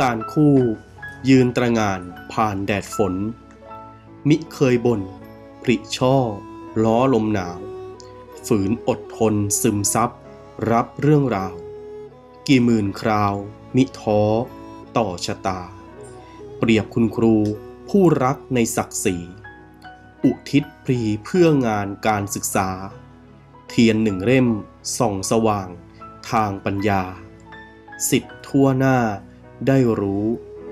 ตาลคู่ ยืนตระงานผ่านแดดฝน มิเคยบน่นผริช่อ ล้อลมหนาว ฝืนอดทนซึมซับ รับเรื่องราว กี่หมื่นคราว มิท้อ ต่อชะตา เปรียบคุณครูผู้รักในศักดิ์ศรีอุทิศพรีเพื่องานการศึกษา เทียนหนึ่งเล่มส่องสว่าง ทางปัญญา สิทธิ์ทั่วหน้า ได้รู้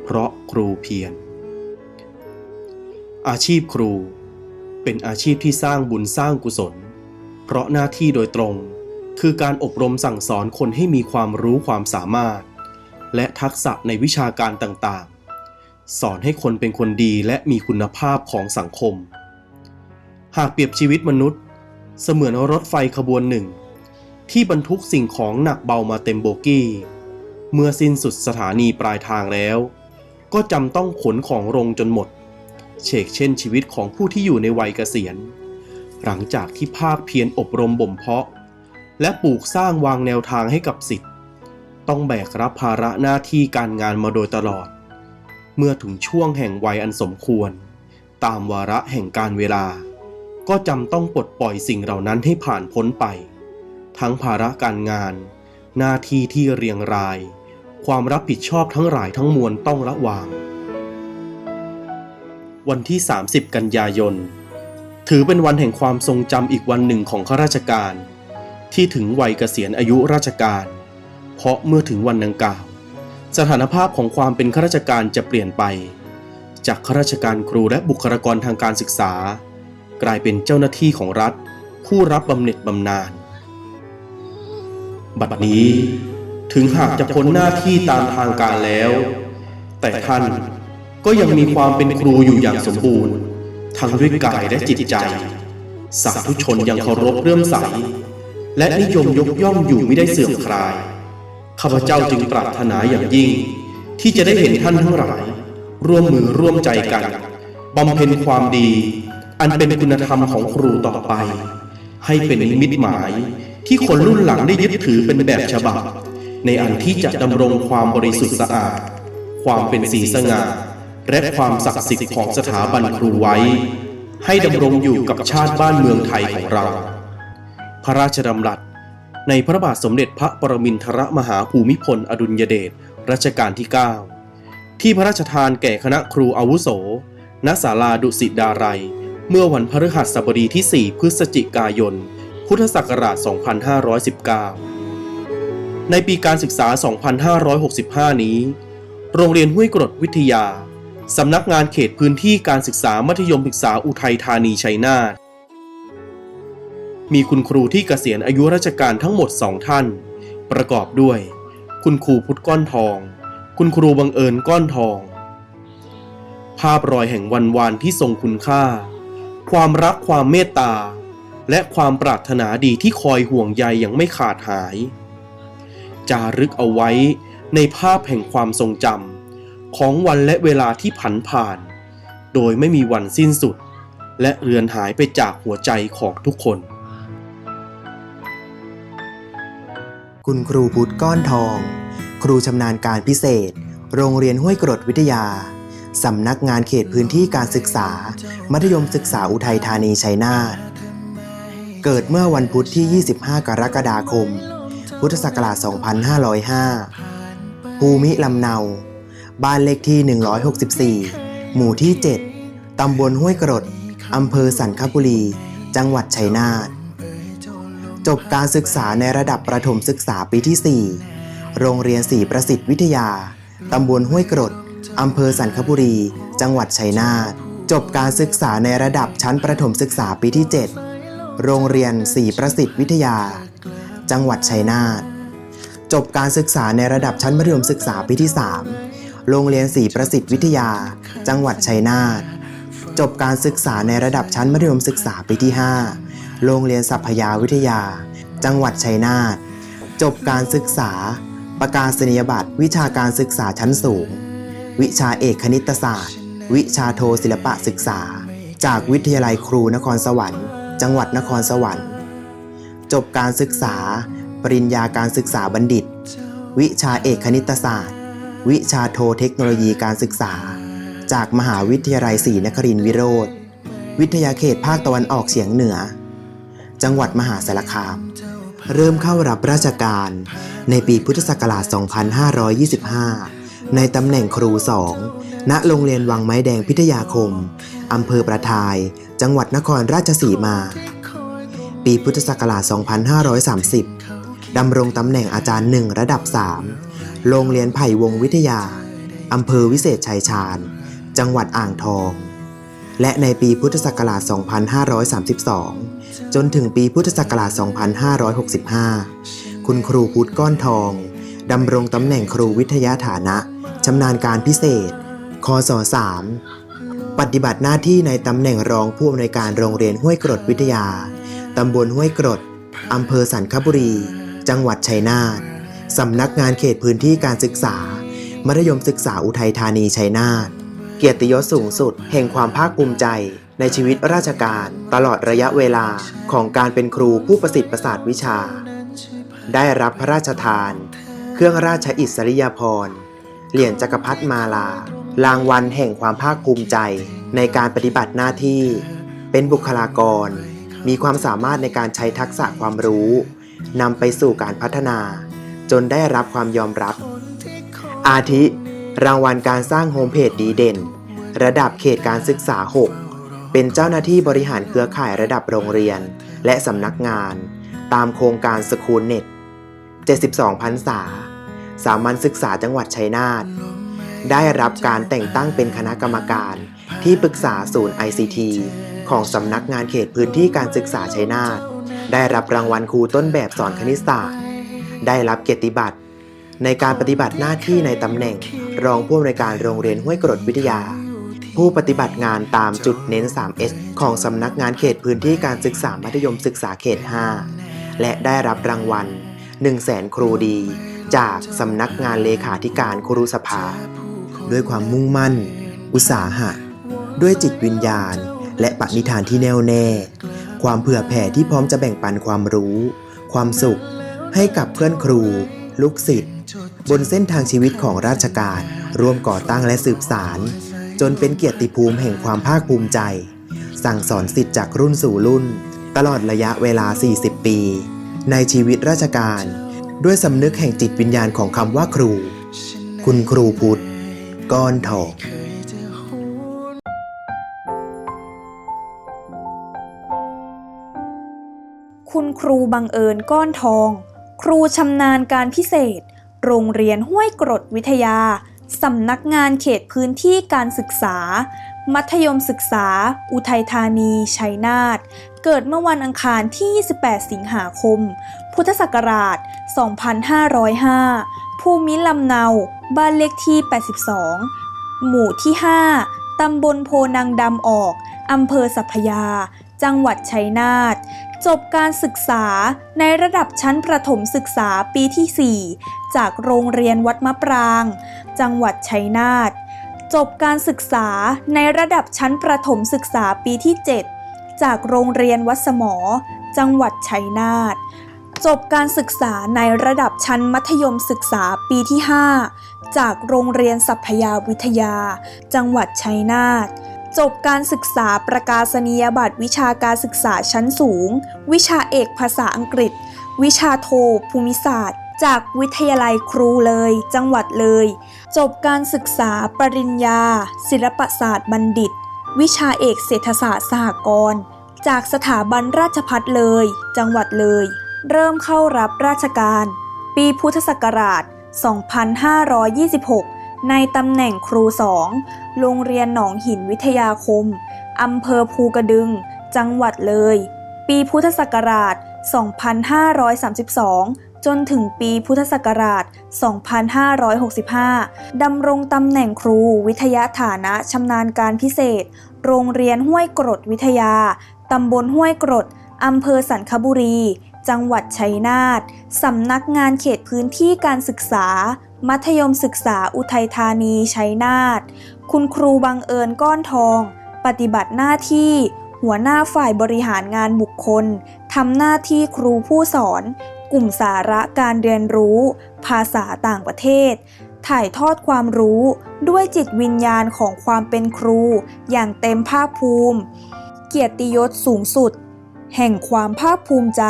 เพราะครูเพียร อาชีพครูเป็นอาชีพที่สร้างบุญสร้างกุศล เพราะหน้าที่โดยตรงคือการอบรมสั่งสอนคนให้มีความรู้ความสามารถ และทักษะในวิชาการต่างๆ สอนให้คนเป็นคนดีและมีคุณภาพของสังคม หากเปรียบชีวิตมนุษย์ เสมือนรถไฟขบวนหนึ่ง ที่บรรทุกสิ่งของหนักเบามาเต็มโบกี้ เมื่อสิ้นสุดสถานีปลายทางแล้ว ก็จำต้องขนของลงจนหมด เชกเช่นชีวิตของผู้ที่อยู่ในวัยเกษียณ หลังจากที่ภาคเพียรอบรมบ่มเพาะ และปลูกสร้างวางแนวทางให้กับสิทธิ์ ต้องแบกรับภาระหน้าที่การงานมาโดยตลอด เมื่อถึงช่วงแห่งวัยอันสมควร ตามวาระแห่งการเวลา ก็จำต้องปลดปล่อยสิ่งเหล่านั้นให้ผ่านพ้นไป ทั้งภาระการงาน หน้าที่ที่เรียงราย ความรับผิดชอบทั้งหลายทั้งมวลต้องละวาง วันที่ 30 กันยายน ถือเป็นวันแห่งความทรงจำอีกวันหนึ่งของข้าราชการ ที่ถึงวัยเกษียณอายุราชการ เพราะเมื่อถึงวันดังกล่าว สถานภาพของความเป็นข้าราชการจะเปลี่ยนไป จากข้าราชการครูและบุคลากรทางการศึกษา กลายเป็นเจ้าหน้าที่ของรัฐ ผู้รับบำเหน็จบำนาญบัดนี้ ถึงหากจะพ้นหน้าที่ตามทางการแล้ว แต่ท่านก็ยังมีความเป็นครูอยู่อย่างสมบูรณ์ ทั้งด้วยกายและจิตใจ สาธุชนยังเคารพเรื่อมใส และนิยมยกย่องอยู่ไม่ได้เสื่อมคลาย ข้าพเจ้าจึงปรารถนาอย่างยิ่ง ที่จะได้เห็นท่านทั้งหลาย ร่วมมือร่วมใจกันบำเพ็ญความดี อันเป็นคุณธรรมของครูต่อไป ให้เป็นนิมิตหมายที่คนรุ่นหลังได้ยึดถือเป็นแบบฉบับ ในอันที่จะดำรงความบริสุทธิ์สะอาด ความเป็นสีสง่าและความศักดิ์สิทธิ์ของสถาบันครูไว้ ให้ดำรงอยู่กับชาติบ้านเมืองไทยของเรา พระราชดำรัส ในพระบาทสมเด็จพระปรมินทรมหาภูมิพลอดุลยเดชรัชกาลที่ 9 ที่พระราชทานแก่คณะครูอาวุโส ณ ศาลาดุสิตดารัย เมื่อวันพฤหัสบดีที่ 4 พฤศจิกายน พุทธศักราช 2519 ในปีการศึกษา 2565 นี้ โรงเรียนห้วยกรดวิทยา สำนักงานเขตพื้นที่การศึกษามัธยมศึกษาอุทัยธานีชัยนาท มีคุณครูที่เกษียณอายุราชการทั้งหมดสองท่าน ประกอบด้วย คุณครูพุทธก้อนทอง คุณครูบังเอิญก้อนทอง ภาพรอยแห่งวันวานที่ทรงคุณค่า ความรักความเมตตา และความปรารถนาดีที่คอยห่วงใยอย่างไม่ขาดหาย จารึกเอาไว้ในภาพแห่งความทรงจำของวันและเวลาที่ผันผ่าน โดยไม่มีวันสิ้นสุด และเรือนหายไปจากหัวใจของทุกคน คุณครูพุทธก้อนทอง ครูชำนาญการพิเศษ โรงเรียนห้วยกรดวิทยาสำนักงานเขตพื้นที่การศึกษา มัธยมศึกษาอุทัยธานีชัยนาทเกิดเมื่อวันพุธที่ 25 กรกฎาคม พุทธศักราช 2505 ภูมิลำเนา บ้านเลขที่ 164 หมู่ที่ 7 ตำบลห้วยกรด อำเภอสันคบุรี จังหวัดชัยนาท จบการศึกษาในระดับประถมศึกษาปีที่ 4 โรงเรียนศรีประสิทธิ์วิทยา ตำบลห้วยกรด อำเภอสันคบุรี จังหวัดชัยนาท จบการศึกษาในระดับชั้นประถมศึกษาปีที่ 7 โรงเรียนศรีประสิทธิ์วิทยา จังหวัดชัยนาทจบการศึกษาในระดับชั้นมัธยมศึกษาปีที่ 3 โรงเรียนศรีประสิทธิ์วิทยา จังหวัดชัยนาทจบการศึกษาในระดับชั้นมัธยมศึกษาปีที่ 5 โรงเรียนสัพยาวิทยา จังหวัดชัยนาทจบการศึกษา ประกาศนียบัตรวิชาการศึกษาชั้นสูง วิชาเอกคณิตศาสตร์ วิชาโทศิลปะศึกษา จากวิทยาลัยครูนครสวรรค์ จังหวัดนครสวรรค์ จบการศึกษา ปริญญาการศึกษาบัณฑิต วิชาเอกคณิตศาสตร์ วิชาโทเทคโนโลยีการศึกษา จากมหาวิทยาลัยศรีนครินทรวิโรธวิทยาเขตภาคตะวันออกเฉียงเหนือ จังหวัดมหาสารคาม เริ่มเข้ารับราชการในปีพุทธศักราช 2525 ในตำแหน่งครูสอง ณ โรงเรียนวังไม้แดงพิทยาคม อำเภอประทาย จังหวัดนครราชสีมา ปีพุทธศักราช 2530 ดำรงตำแหน่งอาจารย์หนึ่งระดับ 3 โรงเรียนไผ่วงวิทยา อำเภอวิเศษชัยชาญ จังหวัดอ่างทอง และในปีพุทธศักราช 2532 จนถึงปีพุทธศักราช 2565 คุณครูพุทธก้อนทอง ดำรงตำแหน่งครูวิทยาฐานะชำนาญการพิเศษ คศ 3ปฏิบัติหน้าที่ในตำแหน่งรองผู้อำนวยการโรงเรียนห้วยกรดวิทยา ตำบลห้วยกรด อำเภอสันคบุรี จังหวัดชัยนาท สำนักงานเขตพื้นที่การศึกษา มัธยมศึกษาอุทัยธานีชัยนาท เกียรติยศสูงสุด แห่งความภาคภูมิใจ ในชีวิตราชการ ตลอดระยะเวลาของการเป็นครูผู้ประสิทธิ์ประสาทวิชา ได้รับพระราชทาน เครื่องราชอิสริยาภรณ์ เหรียญจักรพรรดิมาลา รางวัลแห่งความภาคภูมิใจในการปฏิบัติหน้าที่ เป็นบุคลากร มีความสามารถในการใช้ทักษะความรู้นำไปสู่การพัฒนา จนได้รับความยอมรับ อาทิ รางวัลการสร้างโฮมเพจดีเด่น ระดับเขตการศึกษา 6 เป็นเจ้าหน้าที่บริหารเครือข่ายระดับโรงเรียน และสำนักงาน ตามโครงการสคูลเน็ต 72พรรษา สามัญศึกษาจังหวัดชัยนาท ได้รับการแต่งตั้งเป็นคณะกรรมการที่ปรึกษาศูนย์ ICT ของสำนักงานเขตพื้นที่การศึกษาชัยนาทได้รับรางวัลครูต้นแบบสอนคณิตศาสตร์ ได้รับเกียรติบัตร ในการปฏิบัติหน้าที่ในตำแหน่ง รองผู้อำนวยการโรงเรียนห้วยกรดวิทยา ผู้ปฏิบัติงานตามจุดเน้น 3S ของสำนักงานเขตพื้นที่การศึกษามัธยมศึกษาเขต 5 และได้รับรางวัล 1 0 0 0 0แสนครูดี จากสำนักงานเลขาธิการครูสภา ด้วยความมุ่งมั่น อุตสาหะ ด้วยจิตวิญญาณ และปณิธานที่แน่วแน่ ความเผื่อแผ่ที่พร้อมจะแบ่งปันความรู้ ความสุข ให้กับเพื่อนครู ลูกศิษย์บนเส้นทางชีวิตของราชการ ร่วมก่อตั้งและสืบสาร จนเป็นเกียรติภูมิแห่งความภาคภูมิใจ สั่งสอนสิทธิ์จากรุ่นสู่รุ่น ตลอดระยะเวลา 40 ปี ในชีวิตราชการ ด้วยสำนึกแห่งจิตวิญญาณของคำว่าครู คุณครูพุทธก้อนทอง ครูบังเอิญก้อนทอง ครูชำนาญการพิเศษ โรงเรียนห้วยกรดวิทยา สำนักงานเขตพื้นที่การศึกษา มัธยมศึกษา อุทัยธานี ชัยนาท เกิดเมื่อวันอังคารที่ 28 สิงหาคม พุทธศักราช 2505 ภูมิลำเนา บ้านเลขที่ 82 หมู่ที่ 5ตำบลโพนังดำออก อำเภอสัพพยา จังหวัดชัยนาท จบการศึกษาในระดับชั้นประถมศึกษาปีที่ 4 จากโรงเรียนวัดมะปราง จังหวัดชัยนาท จบการศึกษาในระดับชั้นประถมศึกษาปีที่ 7 จากโรงเรียนวัดสมอ จังหวัดชัยนาท จบการศึกษาในระดับชั้นมัธยมศึกษาปีที่ 5 จากโรงเรียนสัพพยาวิทยา จังหวัดชัยนาท จบการศึกษาประกาศนียบัตรวิชาการศึกษาชั้นสูง วิชาเอกภาษาอังกฤษ วิชาโท ภูมิศาสตร์ จากวิทยาลัยครูเลย จังหวัดเลย จบการศึกษาปริญญา ศิลปศาสตร์บัณฑิต วิชาเอกเศรษฐศาสตร์สหกรณ์จากสถาบันราชพัฒเลย จังหวัดเลย เริ่มเข้ารับราชการ ปีพุทธศักราช 2526 ในตำแหน่งครูสองโรงเรียนหนองหินวิทยาคม อำเภอภูกระดึง จังหวัดเลย ปีพุทธศักราช 2532 จนถึงปีพุทธศักราช 2565 ดำรงตำแหน่งครูวิทยาฐานะชำนาญการพิเศษ โรงเรียนห้วยกรดวิทยา ตำบลห้วยกรด อำเภอสันคบุรี จังหวัดชัยนาท สำนักงานเขตพื้นที่การศึกษา มัธยมศึกษาอุทัยธานีชัยนาท คุณครูบังเอิญก้อนทอง ปฏิบัติหน้าที่ หัวหน้าฝ่ายบริหารงานบุคคล ทำหน้าที่ครูผู้สอน กลุ่มสาระการเรียนรู้ ภาษาต่างประเทศ ถ่ายทอดความรู้ด้วยจิตวิญญาณของความเป็นครู อย่างเต็มภาคภูมิ เกียรติยศสูงสุด แห่งความภาคภูมิใจ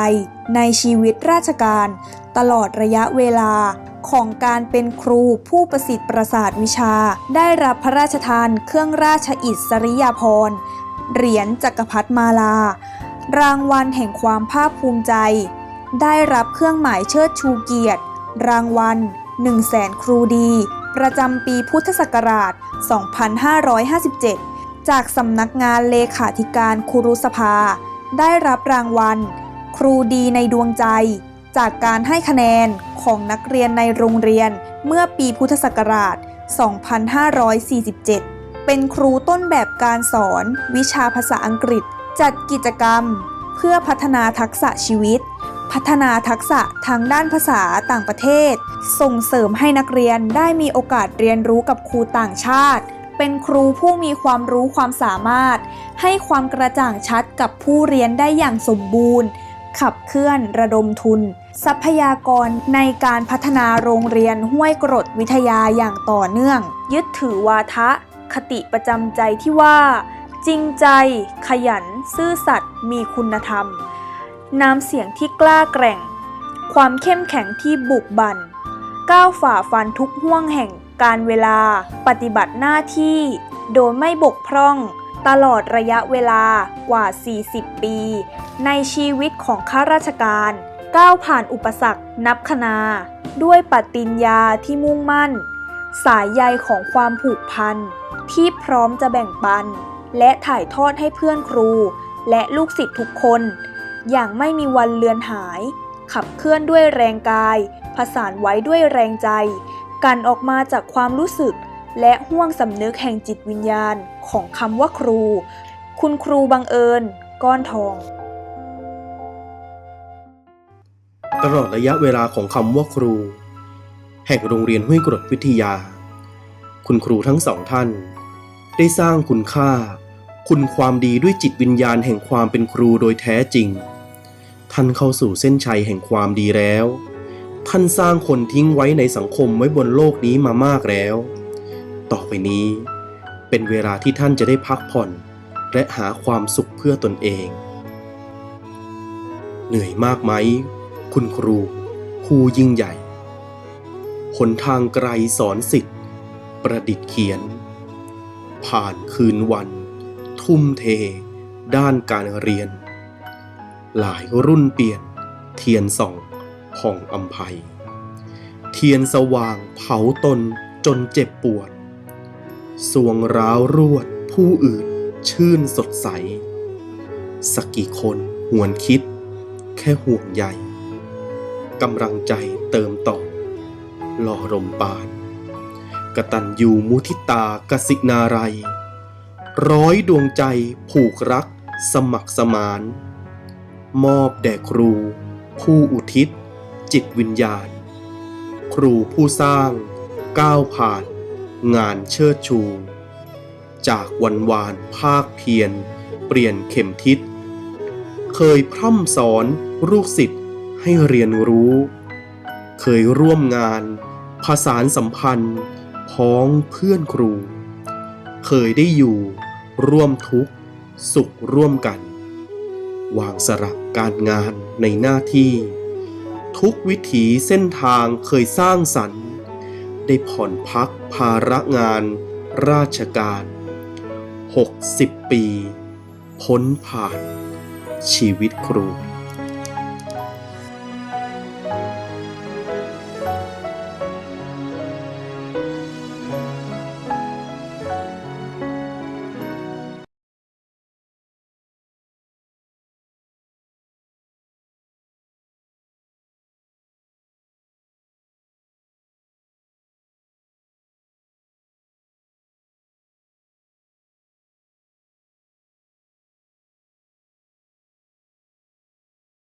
ในชีวิตราชการ ตลอดระยะเวลาของการเป็นครูผู้ประสิทธิ์ประสาทวิชา ได้รับพระราชทานเครื่องราชอิสริยาภรณ์เหรียญจักรพรรดิมาลา รางวัลแห่งความภาคภูมิใจ ได้รับเครื่องหมายเชิดชูเกียรติ รางวัล1 0 0 0แสนครูดี ประจำปีพุทธศักราช 2557 จากสำนักงานเลขาธิการครูรุสภา ได้รับรางวัล ครูดีในดวงใจ จากการให้คะแนนของนักเรียนในโรงเรียนเมื่อปีพุทธศักราช 2547 เป็นครูต้นแบบการสอนวิชาภาษาอังกฤษ จัดกิจกรรม เพื่อพัฒนาทักษะชีวิต พัฒนาทักษะทางด้านภาษาต่างประเทศ ส่งเสริมให้นักเรียนได้มีโอกาสเรียนรู้กับครูต่างชาติ เป็นครูผู้มีความรู้ความสามารถ ให้ความกระจ่างชัดกับผู้เรียนได้อย่างสมบูรณ์ ขับเคลื่อนระดมทุน ทรัพยากรในการพัฒนาโรงเรียนห้วยกรดวิทยาอย่างต่อเนื่อง ยึดถือวาทะ คติประจำใจที่ว่า จริงใจ ขยัน ซื่อสัตย์มีคุณธรรม น้ำเสียงที่กล้าแกร่ง ความเข้มแข็งที่บุกบัน่นก้าวฝ่าฟันทุกห่วงแห่งการเวลา ปฏิบัติหน้าที่ โดยไม่บกพร่อง ตลอดระยะเวลากว่า 40 ปี ในชีวิตของข้าราชการ ก้าวผ่านอุปสรรคนับคนา ด้วยปฏิญญาที่มุ่งมั่น สายใยของความผูกพัน ที่พร้อมจะแบ่งปัน และถ่ายทอดให้เพื่อนครู และลูกศิษย์ทุกคน อย่างไม่มีวันเลือนหาย ขับเคลื่อนด้วยแรงกาย ผสานไว้ด้วยแรงใจ กันออกมาจากความรู้สึก และห่วงสำนึกแห่งจิตวิญญาณ ของคำว่าครู คุณครูบังเอิญ ก้อนทอง ตลอดระยะเวลาของคำว่าครู แห่งโรงเรียนห้วยกรดวิทยา คุณครูทั้งสองท่าน ได้สร้างคุณค่า คุณความดีด้วยจิตวิญญาณแห่งความเป็นครูโดยแท้จริง ท่านเข้าสู่เส้นชัยแห่งความดีแล้ว ท่านสร้างคนทิ้งไว้ในสังคมไว้บนโลกนี้มามากแล้ว ต่อไปนี้ เป็นเวลาที่ท่านจะได้พักผ่อน และหาความสุขเพื่อตนเอง เหนื่อยมากไหม คุณครูผู้ยิ่งใหญ่หนทางไกลสอนสิทธิ์ ประดิษฐ์เขียน ผ่านคืนวัน ทุ่มเท ด้านการเรียน หลายรุ่นเปลี่ยน เทียนส่องผ่องอัมภัย เทียนสว่างเผาตนจนเจ็บปวด สวงร้าวรวดผู้อื่นชื่นสดใส สักกี่คนหวนคิด แค่ห่วงใยกำลังใจเติมต่อหล่อรมปานกตัญญูมุทิตากสินารัยร้อยดวงใจผูกรักสมัครสมาน มอบแด่ครู ผู้อุทิศ จิตวิญญาณ ครูผู้สร้างก้าวผ่าน งานเชิดชู จากวันวานภาคเพียร เปลี่ยนเข็มทิศ เคยพร่ำสอนลูกศิษย์ให้เรียนรู้ เคยร่วมงานผสานสัมพันธ์พ้องเพื่อนครู เคยได้อยู่ร่วมทุกข์สุขร่วมกัน วางสลักการงานในหน้าที่ ทุกวิถีเส้นทางเคยสร้างสรรค์ ได้ผ่อนพักภาระงาน ราชการ 60 ปี พ้นผ่าน ชีวิตครู